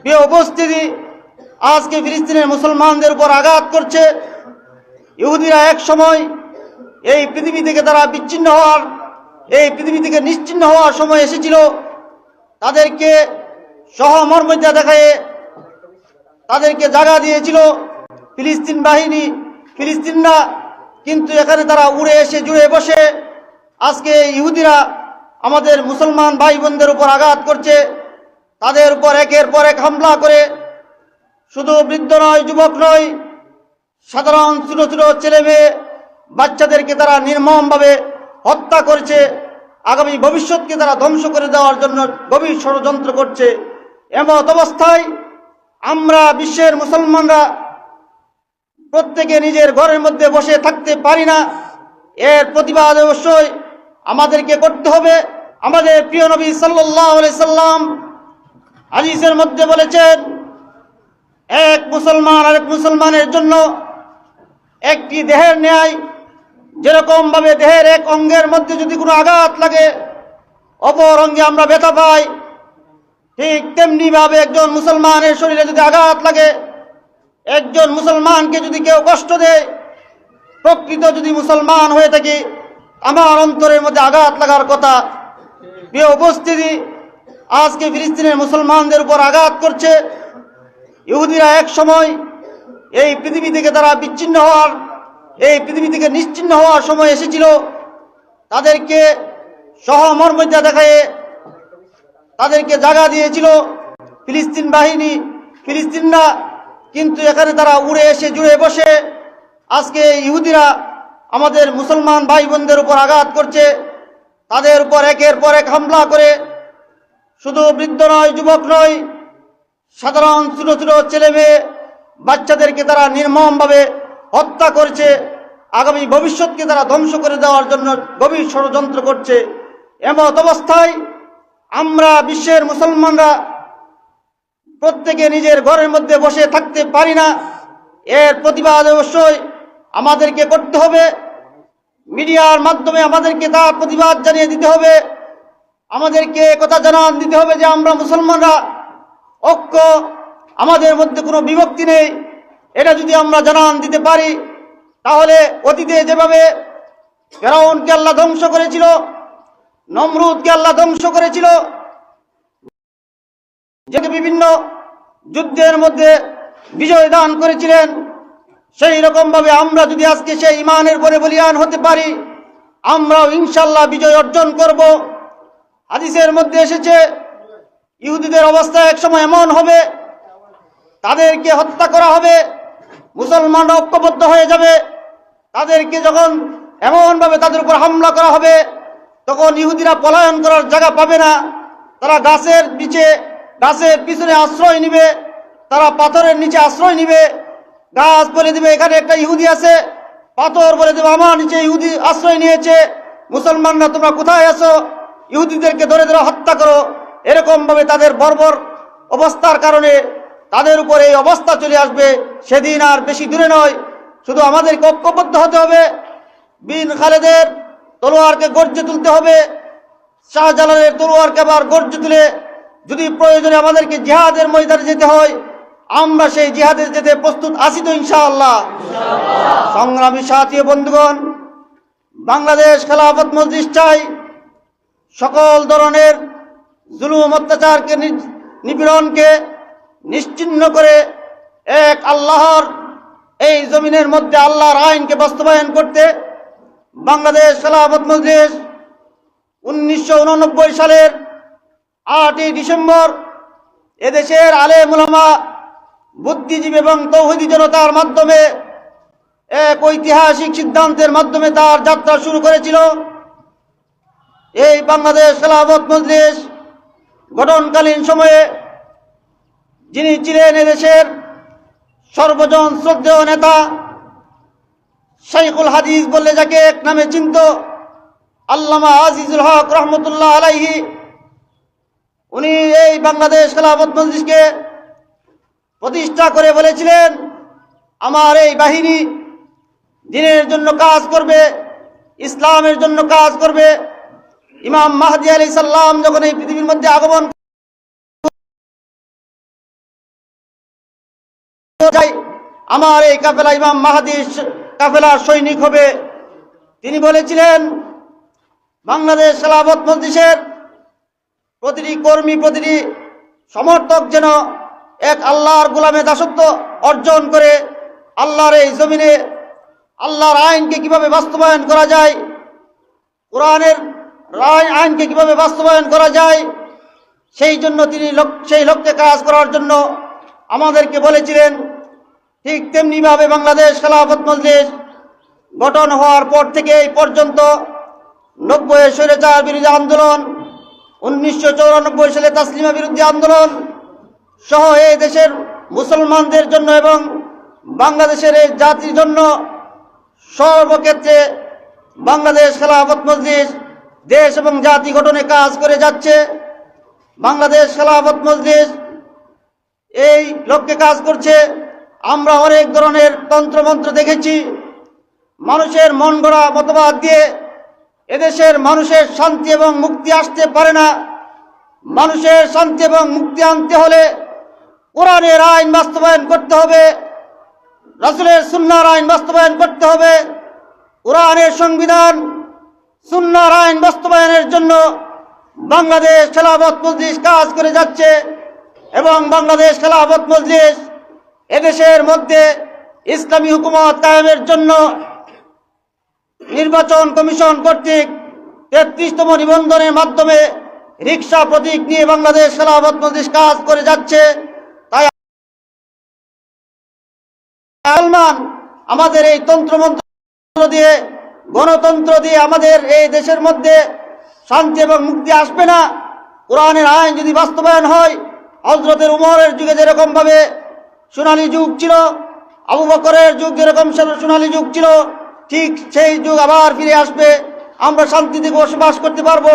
প্রিয় উপস্থিতি আজকে ফিলিস্তিনের মুসলমানদের উপর আঘাত করছে। ইহুদিরা এক সময় এই পৃথিবী থেকে তারা বিচ্ছিন্ন হওয়ার, এই পৃথিবী থেকে নিশ্চিন্ন হওয়ার সময় এসেছিল। তাদেরকে সহমর্মিতা দেখায় তাদেরকে জায়গা দিয়েছিল ফিলিস্তিন বাহিনী, ফিলিস্তিনরা। কিন্তু এখানে তারা উড়ে এসে, জুড়ে বসে। আজকে ইহুদিরা আমাদের মুসলমান ভাই বোনদের উপর আঘাত করছে। তাদের উপর একের পর এক হামলা করে শুধু বৃদ্ধ নয়, যুবক নয়, সাধারণ ছোট ছোট ছেলে মেয়ে, বাচ্চাদেরকে তারা নির্মমভাবে হত্যা করেছে। আগামী ভবিষ্যৎকে তারা ধ্বংস করে দেওয়ার জন্য গভীর ষড়যন্ত্র করছে। এমত অবস্থায় আমরা বিশ্বের মুসলমানরা প্রত্যেকে নিজের ঘরের মধ্যে বসে থাকতে পারি না। এর প্রতিবাদ অবশ্যই আমাদেরকে করতে হবে। আমাদের প্রিয় নবী সাল্লাহ সাল্লাম হাদিসের মধ্যে বলেছেন, এক মুসলমান আরেক মুসলমানের জন্য একটি দেহের ন্যায় যেরকম ভাবে দেহের এক অঙ্গের মধ্যে যদি কোনো আঘাত লাগে, অপর অঙ্গে আমরা ব্যথা পাই, ঠিক তেমনি ভাবে একজন মুসলমানের শরীরে যদি আঘাত লাগে, একজন মুসলমানকে যদি কেউ কষ্ট দেয়, প্রকৃত যদি মুসলমান হয়ে থাকি, আমার অন্তরের মধ্যে আঘাত লাগার কথা, প্রিয় উপস্থিতি আজকে ফিলিস্তিনের মুসলমানদের উপর আঘাত করছে। ইহুদিরা এক সময় এই পৃথিবী থেকে তারা বিচ্ছিন্ন হওয়ার, এই পৃথিবী থেকে নিশ্চিন্ন হওয়ার সময় এসেছিল। তাদেরকে সহমর্মিতা দেখায় তাদেরকে জায়গা দিয়েছিল ফিলিস্তিন বাহিনী। ফিলিস্তিনরা কিন্তু এখানে তারা উড়ে এসে, জুড়ে বসে। আজকে ইহুদিরা আমাদের মুসলমান ভাই বোনদের উপর আঘাত করছে। তাদের উপর একের পর এক হামলা করে শুধু বৃদ্ধ নয়, যুবক নয়, সাধারণ ছোট ছোট ছেলে মেয়ে, বাচ্চাদেরকে তারা নির্মমভাবে হত্যা করছে। আগামী ভবিষ্যৎকে তারা ধ্বংস করে দেওয়ার জন্য গভীর ষড়যন্ত্র করছে। এমত অবস্থায় আমরা বিশ্বের মুসলমানরা প্রত্যেকে নিজের ঘরের মধ্যে বসে থাকতে পারি না। এর প্রতিবাদ অবশ্যই আমাদেরকে করতে হবে। মিডিয়ার মাধ্যমে আমাদেরকে তার প্রতিবাদ জানিয়ে দিতে হবে। আমাদেরকে কথা জানান, দিতে হবে যে আমরা মুসলমানরা, ঐক্য, আমাদের মধ্যে কোনো বিভক্তি নেই। এটা যদি আমরা জানান, দিতে পারি, তাহলে অতীতে যেভাবে ফেরাউনকে আল্লাহ ধ্বংস করেছিল, নমরুদকে আল্লাহ ধ্বংস করেছিল যেকে বিভিন্ন যুদ্ধের মধ্যে বিজয় দান করেছিলেন, সেই রকম ভাবে আমরা যদি আজকে সেই ইমানের পরে বলিয়ান হতে পারি, আমরাও ইনশাল্লাহ বিজয় অর্জন করব। হাদিসের মধ্যে এসেছে, ইহুদিদের অবস্থা একসময় এমন হবে, তাদেরকে হত্যা করা হবে, মুসলমান ঐক্যবদ্ধ হয়ে যাবে, তাদেরকে যখন এমনভাবে তাদের উপর হামলা করা হবে, তখন ইহুদিরা পলায়ন করার জায়গা পাবে না। তারা গাছের নিচে, গাছের পিছনে আশ্রয় নিবে, তারা পাথরের নিচে আশ্রয় নিবে, গাছ বলে দেবে, এখানে একটা ইহুদি আছে, পাথর বলে দেবে, আমার নিচে ইহুদি আশ্রয় নিয়েছে, মুসলমানরা তোমরা কোথায় আছো? ইহুদিদেরকে ধরে ধরে হত্যা করো। এরকমভাবে তাদের বর্বর অবস্থার কারণে তাদের উপর এই অবস্থা চলে আসবে। সেদিন আর বেশি দূরে নয়। শুধু আমাদেরকে ঐক্যবদ্ধ হতে হবে। বিন খালেদের তলোয়ারকে গর্জে তুলতে হবে। শাহজালালের তলোয়ারকে আবার গর্জে তুলে যদি প্রয়োজনে আমাদেরকে জিহাদের ময়দানে যেতে হয়, আমরা সেই জিহাদে যেতে প্রস্তুত আছি তো ইনশাআল্লাহ। সংগ্রামী সাথী বন্ধুগণ, বাংলাদেশ খেলাফত মজলিস চাই। সকল ধরনের জুলুম, অত্যাচারকে নিপীড়নকে নিশ্চিহ্ন করে এক আল্লাহর এই জমিনের মধ্যে আল্লাহর আইনকে বাস্তবায়ন করতে বাংলাদেশ খেলাফত মজলিস উনিশশো উননব্বই সালের আটই ডিসেম্বর এদেশের আলে মুলামা বুদ্ধিজীবী এবং তৌহিদি জনতার মাধ্যমে এক ঐতিহাসিক সিদ্ধান্তের মাধ্যমে তার যাত্রা শুরু করেছিল। এই বাংলাদেশ খেলাফত মজলিস গঠনকালীন সময়ে যিনি ছিলেন এদেশের সর্বজন শ্রদ্ধেয় নেতা, শাইখুল হাদিস বললে যাকে এক নামে চিন্ত, আল্লামা আজিজুল হক রহমতুল্লাহ আলাইহি, উনি এই বাংলাদেশ খেলাফত মজলিসকে প্রতিষ্ঠা করে বলেছিলেন, আমার এই বাহিনী দিনের জন্য কাজ করবে, ইসলামের জন্য কাজ করবে ইমাম মাহাদি আলী সাল্লাম যখন এই পৃথিবীর মধ্যে আগমন আমার এই কাফেলা ইমাম মাহাদিস কাফেলার সৈনিক হবে। তিনি বলেছিলেন, বাংলাদেশ খেলাফত মজলিসের প্রতিটি কর্মী, প্রতিটি সমর্থক যেন এক আল্লাহর গোলামে দাসত্ব অর্জন করে, আল্লাহর এই জমিনে, আল্লাহর আইনকে কীভাবে বাস্তবায়ন করা যায়, কোরআনের রায় আইনকে কীভাবে বাস্তবায়ন করা যায়, সেই জন্য তিনি সেই লক্ষ্যে কাজ করার জন্য আমাদেরকে বলেছিলেন, ঠিক তেমনিভাবে বাংলাদেশ খেলাফত মজলিস গঠন হওয়ার পর থেকে এই পর্যন্ত নব্বই স্বৈরাচার বিরোধী আন্দোলন, উনিশশো চৌরানব্বই সালে তাসলিমা বিরোধী আন্দোলন সহ এই দেশের মুসলমানদের জন্য এবং বাংলাদেশের এই জাতির জন্য সর্বক্ষেত্রে বাংলাদেশ খেলাফত মজলিস দেশ এবং জাতি গঠনে কাজ করে যাচ্ছে। বাংলাদেশ খেলাফত মজলিস এই লক্ষ্যে কাজ করছে। আমরা অনেক ধরনের তন্ত্রমন্ত্র দেখেছি। মানুষের মন গড়া মতবাদ দিয়ে এদেশের মানুষের শান্তি এবং মুক্তি আসতে পারে না। মানুষের শান্তি এবং মুক্তি আনতে হলে কোরআনের আইন বাস্তবায়ন করতে হবে। রাসুলের সুন্নার আইন বাস্তবায়ন করতে হবে। কোরআনের সংবিধান সুন্নার আইন বাস্তবায়নের জন্য বাংলাদেশ খেলাফত মজলিস কাজ করে যাচ্ছে এবং বাংলাদেশ খেলাফত মজলিস এদেশের মধ্যে ইসলামী হুকুমত কায়েমের জন্য নির্বাচন কমিশন কর্তৃক তেত্রিশতম নিবন্ধনের মাধ্যমে রিক্সা প্রতীক নিয়ে বাংলাদেশ খেলাফত মজলিস কাজ করে যাচ্ছে। তাই আমাদের এই তন্ত্রমন্ত্র দিয়ে গণতন্ত্র দিয়ে আমাদের এই দেশের মধ্যে শান্তি এবং মুক্তি আসবে না। কোরআনের আইন যদি বাস্তবায়ন হয় হজরতের উমরের যুগে যেরকমভাবে সোনালী যুগ ছিল, আবু বকরের যুগ যেরকম সোনালী যুগ ছিল, ঠিক সেই যুগ আবার ফিরে আসবে। আমরা শান্তিতে বসবাস করতে পারব।